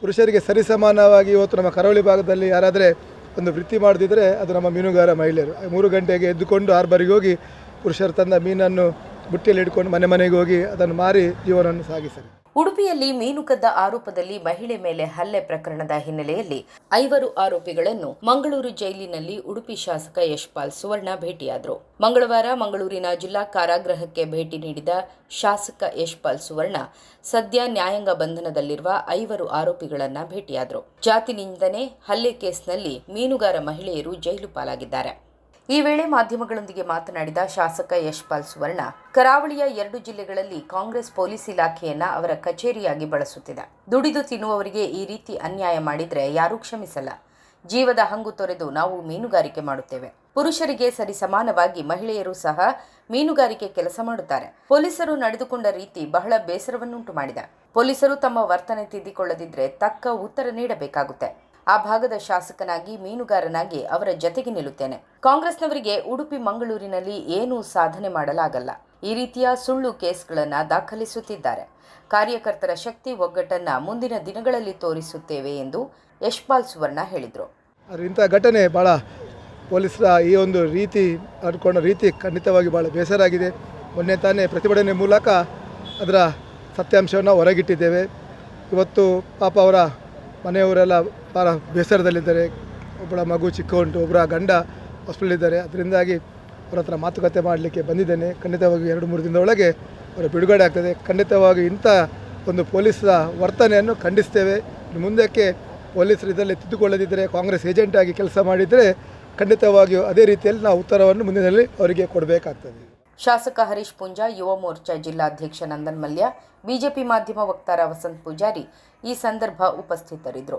ಪುರುಷರಿಗೆ ಸರಿಸಮಾನವಾಗಿ ಇವತ್ತು ನಮ್ಮ ಕರಾವಳಿ ಭಾಗದಲ್ಲಿ ಯಾರಾದರೆ ಒಂದು ವೃತ್ತಿ ಮಾಡದಿದ್ದರೆ ಅದು ನಮ್ಮ ಮೀನುಗಾರ ಮಹಿಳೆಯರು. ಮೂರು ಗಂಟೆಗೆ ಎದ್ದುಕೊಂಡು ಆರ್ಬರಿಗೆ ಹೋಗಿ ಪುರುಷರು ತಂದ ಮೀನನ್ನು ಬುಟ್ಟಿಯಲ್ಲಿ ಇಟ್ಕೊಂಡು ಮನೆ ಮನೆಗೆ ಹೋಗಿ ಅದನ್ನು ಮಾರಿ ಜೀವನವನ್ನು ಸಾಗಿಸಲಿ. ಉಡುಪಿಯಲ್ಲಿ ಮೀನು ಕದ್ದ ಆರೋಪದಲ್ಲಿ ಮಹಿಳೆ ಮೇಲೆ ಹಲ್ಲೆ ಪ್ರಕರಣದ ಹಿನ್ನೆಲೆಯಲ್ಲಿ ಐವರು ಆರೋಪಿಗಳನ್ನು ಮಂಗಳೂರು ಜೈಲಿನಲ್ಲಿ ಉಡುಪಿ ಶಾಸಕ ಯಶ್ಪಾಲ್ ಸುವರ್ಣ ಭೇಟಿಯಾದರು. ಮಂಗಳವಾರ ಮಂಗಳೂರಿನ ಜಿಲ್ಲಾ ಕಾರಾಗೃಹಕ್ಕೆ ಭೇಟಿ ನೀಡಿದ ಶಾಸಕ ಯಶ್ಪಾಲ್ ಸುವರ್ಣ ಸದ್ಯ ನ್ಯಾಯಾಂಗ ಬಂಧನದಲ್ಲಿರುವ ಐವರು ಆರೋಪಿಗಳನ್ನು ಭೇಟಿಯಾದರು. ಜಾತಿ ನಿಂದನೆ ಹಲ್ಲೆ ಕೇಸ್ನಲ್ಲಿ ಮೀನುಗಾರ ಮಹಿಳೆಯರು ಜೈಲು ಪಾಲಾಗಿದ್ದಾರೆ. ಈ ವೇಳೆ ಮಾಧ್ಯಮಗಳೊಂದಿಗೆ ಮಾತನಾಡಿದ ಶಾಸಕ ಯಶ್ಪಾಲ್ ಸುವರ್ಣ, ಕರಾವಳಿಯ ಎರಡು ಜಿಲ್ಲೆಗಳಲ್ಲಿ ಕಾಂಗ್ರೆಸ್ ಪೊಲೀಸ್ ಇಲಾಖೆಯನ್ನ ಅವರ ಕಚೇರಿಯಾಗಿ ಬಳಸುತ್ತಿದೆ. ದುಡಿದು ತಿನ್ನುವವರಿಗೆ ಈ ರೀತಿ ಅನ್ಯಾಯ ಮಾಡಿದರೆ ಯಾರೂ ಕ್ಷಮಿಸಲ್ಲ. ಜೀವದ ಹಂಗು ತೊರೆದು ನಾವು ಮೀನುಗಾರಿಕೆ ಮಾಡುತ್ತೇವೆ. ಪುರುಷರಿಗೆ ಸರಿ ಸಮಾನವಾಗಿ ಮಹಿಳೆಯರು ಸಹ ಮೀನುಗಾರಿಕೆ ಕೆಲಸ ಮಾಡುತ್ತಾರೆ. ಪೊಲೀಸರು ನಡೆದುಕೊಂಡ ರೀತಿ ಬಹಳ ಬೇಸರವನ್ನುಂಟು ಮಾಡಿದೆ. ಪೊಲೀಸರು ತಮ್ಮ ವರ್ತನೆ ತಿದ್ದಿಕೊಳ್ಳದಿದ್ರೆ ತಕ್ಕ ಉತ್ತರ ನೀಡಬೇಕಾಗುತ್ತೆ. ಆ ಭಾಗದ ಶಾಸಕನಾಗಿ ಮೀನುಗಾರನಾಗಿ ಅವರ ಜತೆಗೆ ನಿಲ್ಲುತ್ತೇನೆ. ಕಾಂಗ್ರೆಸ್ನವರಿಗೆ ಉಡುಪಿ, ಮಂಗಳೂರಿನಲ್ಲಿ ಏನೂ ಸಾಧನೆ ಮಾಡಲಾಗಲ್ಲ. ಈ ರೀತಿಯ ಸುಳ್ಳು ಕೇಸ್ಗಳನ್ನು ದಾಖಲಿಸುತ್ತಿದ್ದಾರೆ. ಕಾರ್ಯಕರ್ತರ ಶಕ್ತಿ ಒಗ್ಗಟ್ಟನ್ನ ಮುಂದಿನ ದಿನಗಳಲ್ಲಿ ತೋರಿಸುತ್ತೇವೆ ಎಂದು ಯಶ್ಪಾಲ್ ಸುವರ್ಣ ಹೇಳಿದರು. ಇಂಥ ಘಟನೆ ಭಾಳ ಪೊಲೀಸರ ಈ ಒಂದು ರೀತಿ ಅಡ್ಕೊಂಡ ರೀತಿ ಖಂಡಿತವಾಗಿ ಭಾಳ ಬೇಸರ ಆಗಿದೆ. ಮೊನ್ನೆ ತಾನೇ ಪ್ರತಿಭಟನೆ ಮೂಲಕ ಅದರ ಸತ್ಯಾಂಶವನ್ನು ಹೊರಗಿಟ್ಟಿದ್ದೇವೆ. ಇವತ್ತು ಪಾಪ ಅವರ ಮನೆಯವರೆಲ್ಲ ಭಾಳ ಬೇಸರದಲ್ಲಿದ್ದಾರೆ. ಒಬ್ಬಳ ಮಗು ಚಿಕ್ಕ ಉಂಟು ಒಬ್ಬರ ಗಂಡ ಹಾಸ್ಪಿಟಲಿದ್ದಾರೆ ಅದರಿಂದಾಗಿ ಅವರ ಹತ್ರ ಮಾತುಕತೆ ಮಾಡಲಿಕ್ಕೆ ಬಂದಿದ್ದೇನೆ. ಖಂಡಿತವಾಗಿ ಎರಡು ಮೂರು ದಿನದ ಒಳಗೆ ಅವರ ಬಿಡುಗಡೆ ಆಗ್ತದೆ. ಖಂಡಿತವಾಗಿ ಇಂಥ ಒಂದು ಪೊಲೀಸರ ವರ್ತನೆಯನ್ನು ಖಂಡಿಸ್ತೇವೆ. ಮುಂದಕ್ಕೆ ಪೊಲೀಸರು ಇದರಲ್ಲಿ ತಿದ್ದುಕೊಳ್ಳದಿದ್ದರೆ, ಕಾಂಗ್ರೆಸ್ ಏಜೆಂಟ್ ಆಗಿ ಕೆಲಸ ಮಾಡಿದರೆ ಖಂಡಿತವಾಗಿಯೂ ಅದೇ ರೀತಿಯಲ್ಲಿ ನಾವು ಉತ್ತರವನ್ನು ಮುಂದಿನಲ್ಲಿ ಅವರಿಗೆ ಕೊಡಬೇಕಾಗ್ತದೆ. ಶಾಸಕ ಹರೀಶ್ ಪುಂಜಾ, ಯುವ ಮೋರ್ಚಾ ಜಿಲ್ಲಾಧ್ಯಕ್ಷ ನಂದನ್ ಮಲ್ಯ, ಬಿಜೆಪಿ ಮಾಧ್ಯಮ ವಕ್ತಾರ ವಸಂತ್ ಪೂಜಾರಿ ಈ ಸಂದರ್ಭ ಉಪಸ್ಥಿತರಿದ್ದರು.